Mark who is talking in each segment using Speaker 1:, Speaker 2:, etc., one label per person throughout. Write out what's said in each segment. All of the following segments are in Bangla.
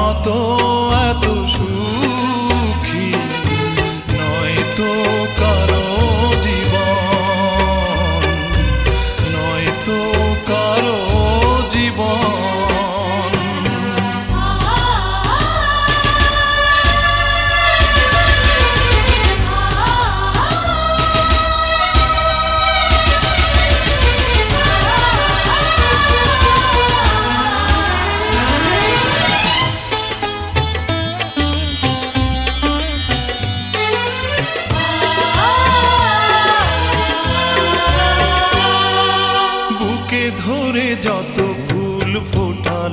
Speaker 1: মতো এত সুখী নয় তো কারও জীবন নয় তো কারও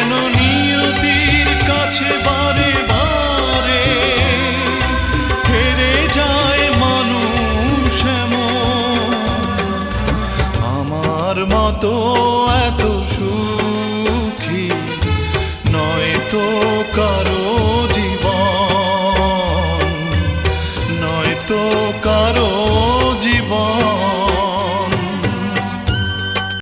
Speaker 1: কেন নিয়তির কাছে বারে বারে যায় মানুষ আমার মতো এত সুখী নয় তো কারও নয় তো কারও